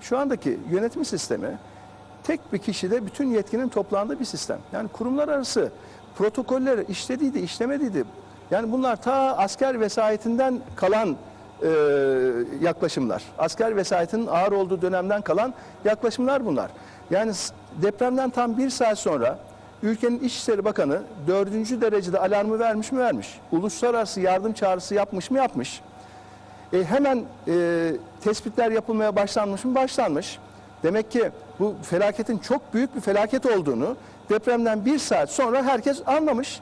Şu andaki yönetim sistemi tek bir kişide bütün yetkinin toplandığı bir sistem. Yani kurumlar arası protokoller işlediydi, işlemediydi. Yani bunlar ta asker vesayetinden kalan e, yaklaşımlar. Asker vesayetinin ağır olduğu dönemden kalan yaklaşımlar bunlar. Yani depremden tam bir saat sonra ülkenin İçişleri Bakanı dördüncü derecede alarmı vermiş mi vermiş. Uluslararası yardım çağrısı yapmış mı yapmış. E, hemen e, tespitler yapılmaya başlanmış mı? Başlanmış. Demek ki bu felaketin çok büyük bir felaket olduğunu depremden bir saat sonra herkes anlamış.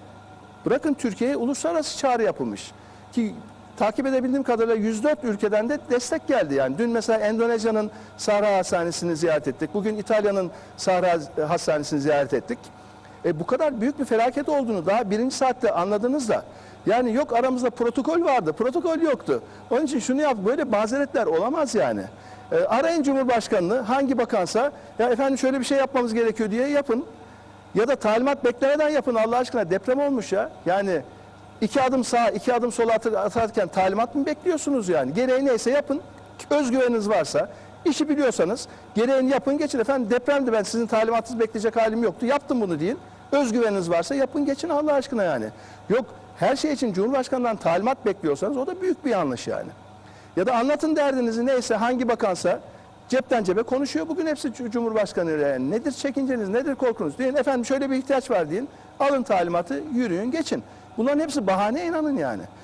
Bırakın Türkiye'ye uluslararası çağrı yapılmış. Ki takip edebildiğim kadarıyla 104 ülkeden de destek geldi. Yani dün mesela Endonezya'nın Sahra Hastanesi'ni ziyaret ettik. Bugün İtalya'nın Sahra Hastanesi'ni ziyaret ettik. E, bu kadar büyük bir felaket olduğunu daha birinci saatte anladınız da yani yok aramızda protokol vardı, protokol yoktu. Onun için şunu yap, böyle mazeretler olamaz yani. E, arayın Cumhurbaşkanını, hangi bakansa, ya efendim şöyle bir şey yapmamız gerekiyor diye yapın. Ya da talimat beklemeden yapın Allah aşkına deprem olmuş ya. Yani iki adım sağa, iki adım sola atarken talimat mı bekliyorsunuz yani? Gereği neyse yapın, özgüveniniz varsa, işi biliyorsanız gereğini yapın geçin. Efendim depremdi ben sizin talimatınızı bekleyecek halim yoktu. Yaptım bunu deyin. Özgüveniniz varsa yapın geçin Allah aşkına yani. Yok her şey için Cumhurbaşkanı'ndan talimat bekliyorsanız o da büyük bir yanlış yani. Ya da anlatın derdinizi neyse hangi bakansa cepten cebe konuşuyor. Bugün hepsi Cu- Cumhurbaşkanı yani. Nedir çekinceniz, nedir korkunuz? Deyin efendim şöyle bir ihtiyaç var deyin. Alın talimatı, yürüyün, geçin. Bunların hepsi bahane inanın yani.